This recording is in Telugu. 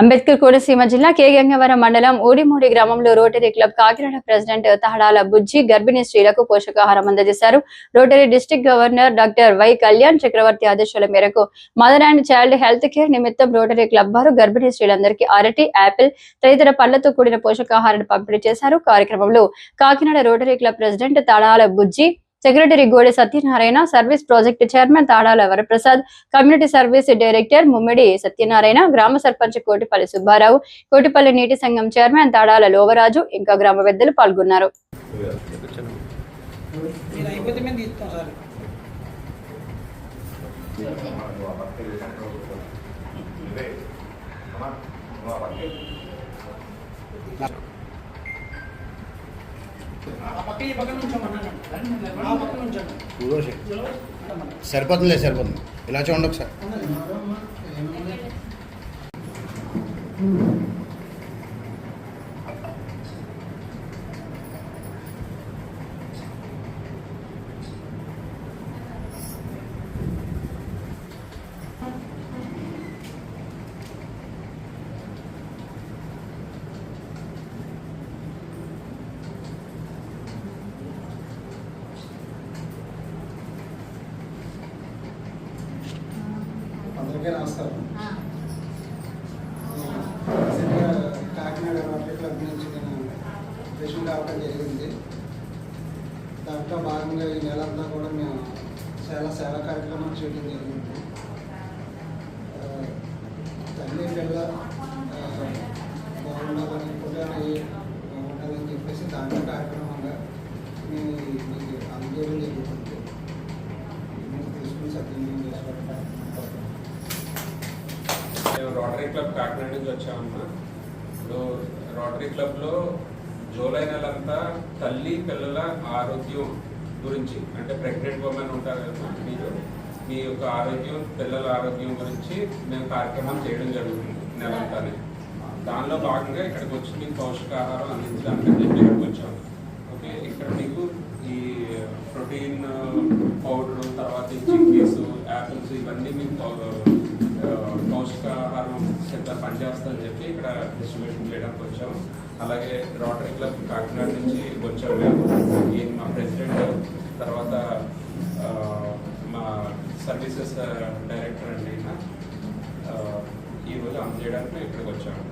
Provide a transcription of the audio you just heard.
అంబేద్కర్ కోనసీమ జిల్లా కే గంగవరం మండలం ఊడిమూడి గ్రామంలో Rotary Club Kakinada president Tahadala Bujji గర్భిణీ స్త్రీలకు పోషకాహారం అందజేశారు. Rotary district governor doctor Y Kalyan Chakravarthi ఆదేశాల మేరకు mother and child health care నిమిత్తం రోటరీ క్లబ్ వారు గర్భిణీ స్త్రీలందరికీ అరటి యాపిల్ తదితర పళ్ళతో కూడిన పోషకాహారాన్ని పంపిణీ చేశారు. కార్యక్రమంలో Kakinada Rotary Club president Tadala Bujji secretary Godi Satyanarayana service project chairman Tadala Varaprasad community service director Mummidi Satyanarayana గ్రామ సర్పంచ్ కోటిపల్లి సుబ్బారావు కోటిపల్లి నీటి సంఘం చైర్మన్ తాడాల లోవరాజు ఇంకా గ్రామ పెద్దలు పాల్గొన్నారు Thank you. సరిపోతుందిలే సరిపోతుంది. ఇలా చూడండి ఒకసారి అందరికీ నమస్కారం. కాకినాడ క్లబ్ నుంచి నేను రిషన్ కావడం జరిగింది. దాంట్లో భాగంగా ఈ నెలంతా కూడా మేము చాలా సేవా కార్యక్రమాలు చేయడం జరిగింది. నేను రోటరీ క్లబ్ కాకినాడ నుంచి వచ్చామమ్మా ఇప్పుడు రోటరీ క్లబ్లో జూలై నెలంతా తల్లి పిల్లల ఆరోగ్యం గురించి అంటే ప్రెగ్నెంట్ ఉమెన్ ఉంటారు కదా మీరు మీ యొక్క ఆరోగ్యం పిల్లల ఆరోగ్యం గురించి మేము కార్యక్రమం చేయడం జరుగుతుంది నెలంతానే. దానిలో భాగంగా ఇక్కడికి వచ్చి మీకు పౌష్టికాహారం అందించడానికి చెప్పి ఇక్కడికి వచ్చాము ఓకే ఇక్కడ మీకు ఈ ప్రోటీన్ పౌడర్ తర్వాత చిక్కీస్ యాపిల్స్ ఇవన్నీ మీకు పౌష్టికాహారం కింద పనిచేస్తుందని చెప్పి ఇక్కడ డిస్ట్రిబ్యూషన్ చేయడానికి వచ్చాము. అలాగే రోటరీ క్లబ్ కాకినాడ నుంచి వచ్చాము మేము. ఈయన మా ప్రెసిడెంట్ తర్వాత మా సర్వీసెస్ డైరెక్టర్ అండి ఈయన. ఈరోజు అందజేయడానికి ఇక్కడికి వచ్చాము.